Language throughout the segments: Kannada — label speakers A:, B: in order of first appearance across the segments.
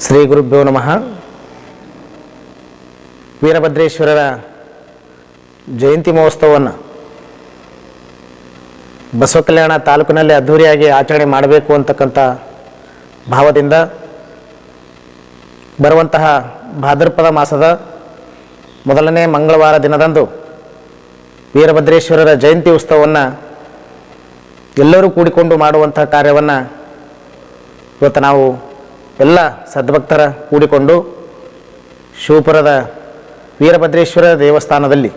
A: ಶ್ರೀ ಗುರುಭ್ಯೋ ನಮಃ. ವೀರಭದ್ರೇಶ್ವರರ ಜಯಂತಿ ಮಹೋತ್ಸವವನ್ನು ಬಸವ ಕಲ್ಯಾಣ ತಾಲೂಕಿನಲ್ಲಿ ಅದ್ಧೂರಿಯಾಗಿ ಆಚರಣೆ ಮಾಡಬೇಕು ಅಂತಕ್ಕಂಥ ಭಾವದಿಂದ ಬರುವಂತಹ ಭಾದ್ರಪದ ಮಾಸದ ಮೊದಲನೇ ಮಂಗಳವಾರ ದಿನದಂದು ವೀರಭದ್ರೇಶ್ವರರ ಜಯಂತಿ ಉತ್ಸವವನ್ನು ಎಲ್ಲರೂ ಕೂಡಿಕೊಂಡು ಮಾಡುವಂತಹ ಕಾರ್ಯವನ್ನು ಇವತ್ತು ನಾವು ಎಲ್ಲ ಸದ್ಭಕ್ತರ ಕೂಡಿಕೊಂಡು ಶಿವಪುರದ ವೀರಭದ್ರೇಶ್ವರ ದೇವಸ್ಥಾನದಲ್ಲಿ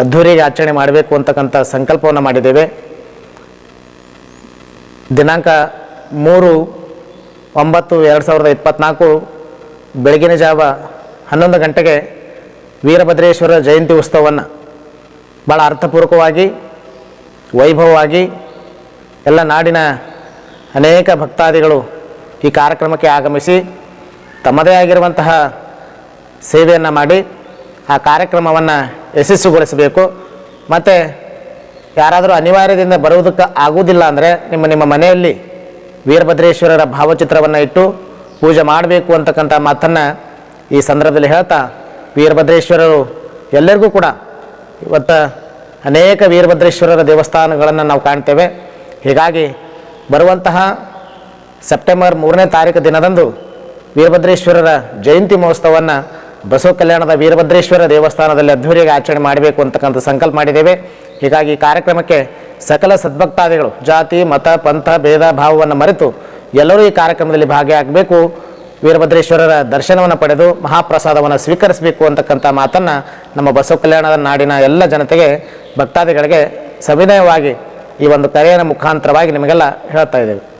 A: ಅದ್ಧೂರಿಯಾಗಿ ಆಚರಣೆ ಮಾಡಬೇಕು ಅಂತಕ್ಕಂಥ ಸಂಕಲ್ಪವನ್ನು ಮಾಡಿದ್ದೇವೆ. ದಿನಾಂಕ ಮೂರು ಒಂಬತ್ತು ಎರಡು ಸಾವಿರದ ಇಪ್ಪತ್ತ್ನಾಲ್ಕು ಬೆಳಗಿನ ಜಾವ ಹನ್ನೊಂದು ಗಂಟೆಗೆ ವೀರಭದ್ರೇಶ್ವರ ಜಯಂತಿ ಉತ್ಸವವನ್ನು ಭಾಳ ಅರ್ಥಪೂರ್ವಕವಾಗಿ, ವೈಭವವಾಗಿ ಎಲ್ಲ ನಾಡಿನ ಅನೇಕ ಭಕ್ತಾದಿಗಳು ಈ ಕಾರ್ಯಕ್ರಮಕ್ಕೆ ಆಗಮಿಸಿ ತಮ್ಮದೇ ಆಗಿರುವಂತಹ ಸೇವೆಯನ್ನು ಮಾಡಿ ಆ ಕಾರ್ಯಕ್ರಮವನ್ನು ಯಶಸ್ವಿಗೊಳಿಸಬೇಕು. ಮತ್ತು ಯಾರಾದರೂ ಅನಿವಾರ್ಯದಿಂದ ಬರುವುದಕ್ಕೆ ಆಗುವುದಿಲ್ಲ ಅಂದರೆ ನಿಮ್ಮ ನಿಮ್ಮ ಮನೆಯಲ್ಲಿ ವೀರಭದ್ರೇಶ್ವರರ ಭಾವಚಿತ್ರವನ್ನು ಇಟ್ಟು ಪೂಜೆ ಮಾಡಬೇಕು ಅಂತಕ್ಕಂಥ ಮಾತನ್ನು ಈ ಸಂದರ್ಭದಲ್ಲಿ ಹೇಳ್ತಾ ವೀರಭದ್ರೇಶ್ವರರು ಎಲ್ಲರಿಗೂ ಕೂಡ ಇವತ್ತು ಅನೇಕ ವೀರಭದ್ರೇಶ್ವರರ ದೇವಸ್ಥಾನಗಳನ್ನು ನಾವು ಕಾಣ್ತೇವೆ. ಹೀಗಾಗಿ ಬರುವಂತಹ ಸೆಪ್ಟೆಂಬರ್ ಮೂರನೇ ತಾರೀಕು ದಿನದಂದು ವೀರಭದ್ರೇಶ್ವರರ ಜಯಂತಿ ಮಹೋತ್ಸವವನ್ನು ಬಸವ ಕಲ್ಯಾಣದ ವೀರಭದ್ರೇಶ್ವರ ದೇವಸ್ಥಾನದಲ್ಲಿ ಅದ್ಧೂರಿಯಾಗಿ ಆಚರಣೆ ಮಾಡಬೇಕು ಅಂತಕ್ಕಂಥ ಸಂಕಲ್ಪ ಮಾಡಿದ್ದೇವೆ. ಹೀಗಾಗಿ ಕಾರ್ಯಕ್ರಮಕ್ಕೆ ಸಕಲ ಸದ್ಭಕ್ತಾದಿಗಳು, ಜಾತಿ, ಮತ, ಪಂಥ, ಭೇದ, ಭಾವವನ್ನು ಮರೆತು ಎಲ್ಲರೂ ಈ ಕಾರ್ಯಕ್ರಮದಲ್ಲಿ ಭಾಗಿಯಾಗಬೇಕು. ವೀರಭದ್ರೇಶ್ವರರ ದರ್ಶನವನ್ನು ಪಡೆದು ಮಹಾಪ್ರಸಾದವನ್ನು ಸ್ವೀಕರಿಸಬೇಕು ಅಂತಕ್ಕಂಥ ಮಾತನ್ನು ನಮ್ಮ ಬಸವ ಕಲ್ಯಾಣದ ನಾಡಿನ ಎಲ್ಲ ಜನತೆಗೆ, ಭಕ್ತಾದಿಗಳಿಗೆ ಸವಿನಯವಾಗಿ ಈ ಒಂದು ಕರೆಯ ಮುಖಾಂತರವಾಗಿ ನಿಮಗೆಲ್ಲ ಹೇಳ್ತಾ ಇದ್ದೇವೆ.